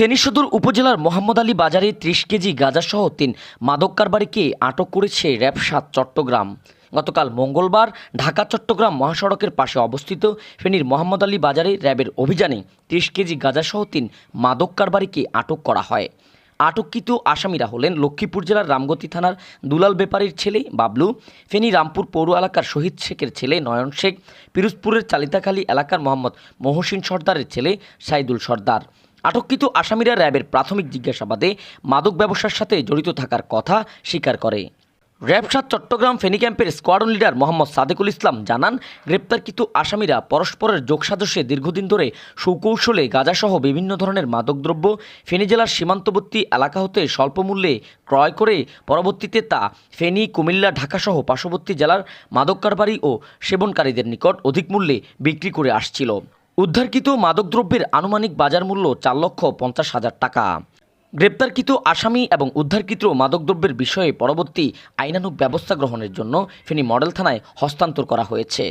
ফেনী সদর উপজেলার মোহাম্মদ আলী বাজারে ত্রিশ কেজি গাঁজাসহ তিন মাদক কারবারিকে আটক করেছে র্যাব সাত চট্টগ্রাম। গতকাল মঙ্গলবার ঢাকা চট্টগ্রাম মহাসড়কের পাশে অবস্থিত ফেনীর মোহাম্মদ আলী বাজারে র্যাবের অভিযানে ত্রিশ কেজি গাঁজাসহ তিন মাদক কারবারিকে আটক করা হয়। আটককৃত আসামিরা হলেন লক্ষ্মীপুর জেলার রামগতি থানার দুলাল বেপারীর ছেলে বাবলু, ফেনী রামপুর পৌর এলাকার শহীদ শেখের ছেলে নয়ন শেখ, পিরোজপুরের চালিতাখালী এলাকার মোহাম্মদ মহসিন সর্দারের ছেলে সাইদুল সর্দার। আটককৃত আসামিরা র্যাবের প্রাথমিক জিজ্ঞাসাবাদে মাদক ব্যবসার সাথে জড়িত থাকার কথা স্বীকার করে। র্যাব সাত চট্টগ্রাম ফেনী ক্যাম্পের স্কোয়াডন লিডার মোহাম্মদ সাদেকুল ইসলাম জানান, গ্রেপ্তারকৃত আসামিরা পরস্পরের যোগসাদস্যে দীর্ঘদিন ধরে সুকৌশলে গাঁজাসহ বিভিন্ন ধরনের মাদকদ্রব্য ফেনী জেলার সীমান্তবর্তী এলাকা হতে স্বল্প মূল্যে ক্রয় করে, পরবর্তীতে তা ফেনী, কুমিল্লা, ঢাকাসহ পার্শ্ববর্তী জেলার মাদক কারবারি ও সেবনকারীদের নিকট অধিক মূল্যে বিক্রি করে আসছিল। উদ্ধারকৃত মাদকদ্রব্যের আনুমানিক বাজার মূল্য চার লক্ষ পঞ্চাশ হাজার টাকা। গ্রেপ্তারকৃত আসামি এবং উদ্ধারকৃত মাদকদ্রব্যের বিষয়ে পরবর্তী আইনানুক ব্যবস্থা গ্রহণের জন্য ফেনী মডেল থানায় হস্তান্তর করা হয়েছে।